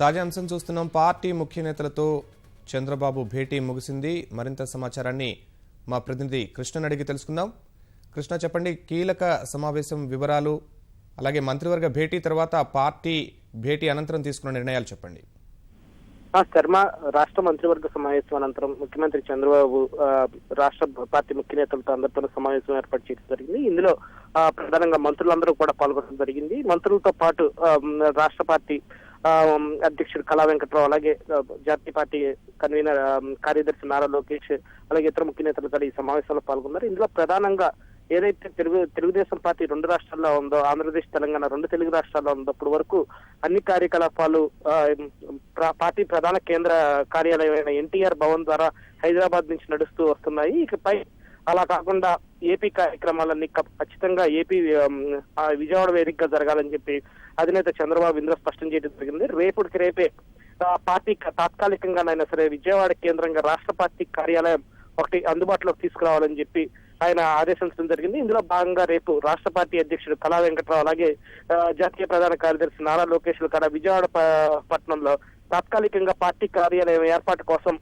తాజా అంశం చూస్తున్నాం. పార్టీ ముఖ్య నేతలతో చంద్రబాబు భేటీ ముగిసింది. మరింత సమాచారాన్ని మా ప్రతినిధి కృష్ణని అడిగి తెలుసుకుందాం. కృష్ణ చెప్పండి కీలక సమావేశం వివరాలు అలాగే మంత్రివర్గ భేటీ తర్వాత పార్టీ భేటీ అనంతరం తీసుకున్న నిర్ణయాలు చెప్పండి. శర్మ రాష్ట్ర మంత్రివర్గ సమావేశం అనంతరం ముఖ్యమంత్రి చంద్రబాబు రాష్ట్ర పార్టీ ముఖ్య నేతలతో అందరితో సమావేశం ఏర్పాటు చేయడం జరిగింది. ఇందులో ప్రధానంగా మంత్రులందరూ కూడా పాల్గొనడం జరిగింది. మంత్రులతో పాటు రాష్ట్ర పార్టీ అధ్యక్షుడు కళా వెంకట్రావు అలాగే జాతీయ పార్టీ కన్వీనర్ కార్యదర్శి నారా లోకేష్ అలాగే ఇతర ముఖ్య నేతలు కూడా ఈ సమావేశంలో పాల్గొన్నారు. ఇందులో ప్రధానంగా ఏదైతే తెలుగు తెలుగుదేశం పార్టీ రెండు రాష్ట్రాల్లో ఉందో ఆంధ్రప్రదేశ్ తెలంగాణ రెండు తెలుగు రాష్ట్రాల్లో ఉందో అప్పటి వరకు అన్ని కార్యకలాపాలు పార్టీ ప్రధాన కేంద్ర కార్యాలయమైన ఎన్టీఆర్ భవన్ ద్వారా హైదరాబాద్ నుంచి నడుస్తూ వస్తున్నాయి. ఇకపై అలా కాకుండా ఏపీ కార్యక్రమాలన్నీ కప్- ఖచ్చితంగా ఏపీ విజయవాడ వేదికగా జరగాలని చెప్పి అధినేత చంద్రబాబు ఇంద్ర స్పష్టం చేయడం జరిగింది. రేపటికి రేపే పార్టీ తాత్కాలికంగానైనా సరే విజయవాడ కేంద్రంగా రాష్ట్ర పార్టీ కార్యాలయం ఒకటి అందుబాటులోకి తీసుకురావాలని చెప్పి ఆయన ఆదేశించడం జరిగింది. ఇందులో భాగంగా రేపు రాష్ట్ర పార్టీ అధ్యక్షుడు కళా వెంకట్రావు అలాగే జాతీయ ప్రధాన కార్యదర్శి నారా లోకేష్ కూడా విజయవాడ పట్టణంలో తాత్కాలికంగా పార్టీ కార్యాలయం ఏర్పాటు కోసం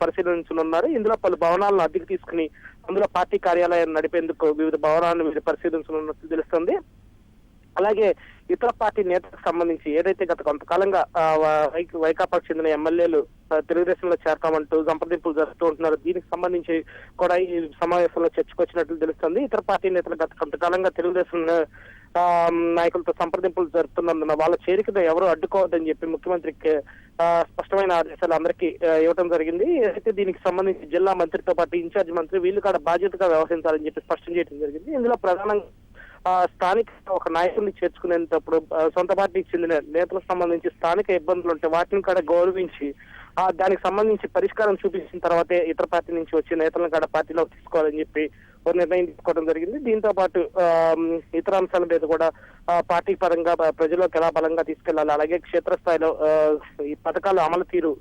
పరిశీలించనున్నారు. ఇందులో పలు భవనాలను అద్దెకు తీసుకుని అందులో పార్టీ కార్యాలయం నడిపేందుకు వివిధ భవనాలను వీరు పరిశీలించనున్నట్లు తెలుస్తుంది. అలాగే ఇతర పార్టీ నేతలకు సంబంధించి ఏదైతే గత కొంతకాలంగా వైకాపాకు చెందిన ఎమ్మెల్యేలు తెలుగుదేశంలో చేరతామంటూ సంప్రదింపులు జరుపుతూ ఉంటున్నారు. దీనికి సంబంధించి కూడా ఈ సమావేశంలో చర్చకొచ్చినట్లు తెలుస్తుంది. ఇతర పార్టీ నేతలు గత కొంతకాలంగా తెలుగుదేశం నాయకులతో సంప్రదింపులు జరుపుతున్నందున వాళ్ళ చేరికను ఎవరు అడ్డుకోవద్దని చెప్పి ముఖ్యమంత్రికి స్పష్టమైన ఆదేశాలు అందరికీ ఇవ్వడం జరిగింది. అయితే దీనికి సంబంధించి జిల్లా మంత్రితో పాటు ఇన్ఛార్జ్ మంత్రి వీళ్ళు కూడా బాధ్యతగా వ్యవహరించాలని చెప్పి స్పష్టం చేయడం జరిగింది. ఇందులో ప్రధానంగా స్థానిక ఒక నాయకుడిని చేర్చుకునేటప్పుడు సొంత పార్టీకి చెందిన నేతలకు సంబంధించి స్థానిక ఇబ్బందులు ఉంటే వాటిని కూడా గౌరవించి ఆ దానికి సంబంధించి పరిష్కారం చూపించిన తర్వాతే ఇతర పార్టీ నుంచి వచ్చే నేతలను కూడా పార్టీలో తీసుకోవాలని చెప్పి ఒక నిర్ణయం తీసుకోవడం జరిగింది. దీంతో పాటు ఆ, ఇతర అంశాల మీద కూడా పార్టీ పరంగా ప్రజలకు ఎలా బలంగా తీసుకెళ్ళాలి అలాగే క్షేత్రస్థాయిలో ఈ పథకాలు అమలు తీరు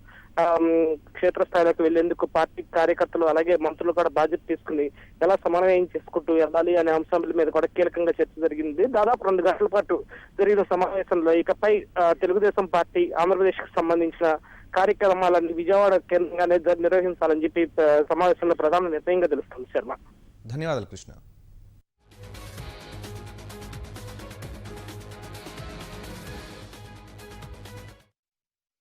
క్షేత్రస్థాయిలోకి వెళ్ళేందుకు పార్టీ కార్యకర్తలు అలాగే మంత్రులు కూడా బాధ్యత తీసుకుని ఎలా సమన్వయం చేసుకుంటూ వెళ్ళాలి అనే అంశాల మీద కూడా కీలకంగా చర్చ జరిగింది. దాదాపు రెండు గంటల పాటు జరిగిన సమావేశంలో ఇకపై తెలుగుదేశం పార్టీ ఆంధ్రప్రదేశ్కు సంబంధించిన కార్యక్రమాలన్నీ విజయవాడ కేంద్రంగానే నిర్వహించాలని చెప్పి సమావేశంలో ప్రధాన నిర్ణయంగా తెలుస్తుంది శర్మ. ధన్యవాదాలు కృష్ణ.